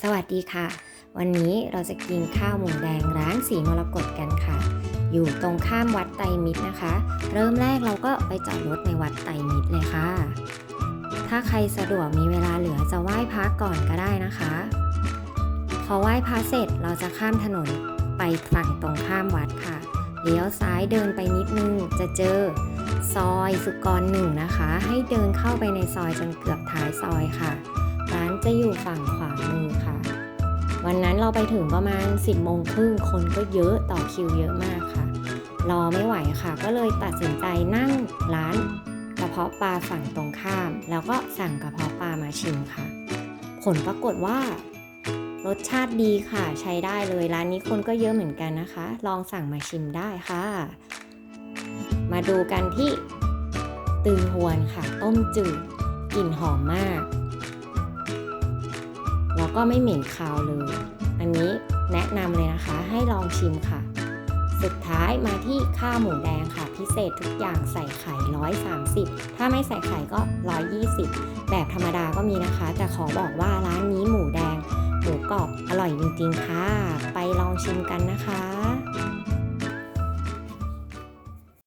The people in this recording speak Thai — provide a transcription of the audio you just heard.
สวัสดีค่ะ วันนี้เราจะกินข้าวหมูแดงร้านสีมรกตกันค่ะ อยู่ตรงข้ามวัดไตรมิตรนะคะ เริ่มแรกเราก็ไปจอดรถในวัดไตรมิตรเลยค่ะ ถ้าใครสะดวกมีเวลาเหลือจะไหว้พระก่อนก็ได้นะคะ พอไหว้พระเสร็จเราจะข้ามถนนไปฝั่งตรงข้ามวัดค่ะเลี้ยวซ้ายเดินไปนิดนึงจะเจอซอยสุกรหนึ่งนะคะ ให้เดินเข้าไปในซอยจนเกือบท้ายซอยค่ะ ร้านจะอยู่ฝั่งขวามือค่ะ วันนั้นเราไปถึงประมาณ 10โมงครึ่งคนก็เยอะต่อคิวเยอะมากค่ะ รอไม่ไหวค่ะ ก็เลยตัดสินใจนั่งร้านกระเพาะปลาฝั่งตรงข้าม แล้วก็สั่งกระเพาะปลามาชิมค่ะ ผลปรากฏว่ารสชาติดีค่ะ ใช้ได้เลยร้านนี้คนก็เยอะเหมือนกันนะคะ ลองสั่งมาชิมได้ค่ะ มาดูกันที่ตือหวนค่ะ ต้มจืดกลิ่นหอมมาก แล้วก็ไม่เหม็นคาวเลย อันนี้แนะนำเลยนะคะให้ลองชิมค่ะ สุดท้ายมาที่ข้าวหมูแดงค่ะ พิเศษทุกอย่างใส่ไข่ 130 ถ้าไม่ใส่ไข่ก็ 120 แบบธรรมดาก็มีนะคะ แต่ขอบอกว่าร้านนี้หมูแดงหมูกรอบอร่อยจริงๆค่ะ ไปลองชิมกันนะคะ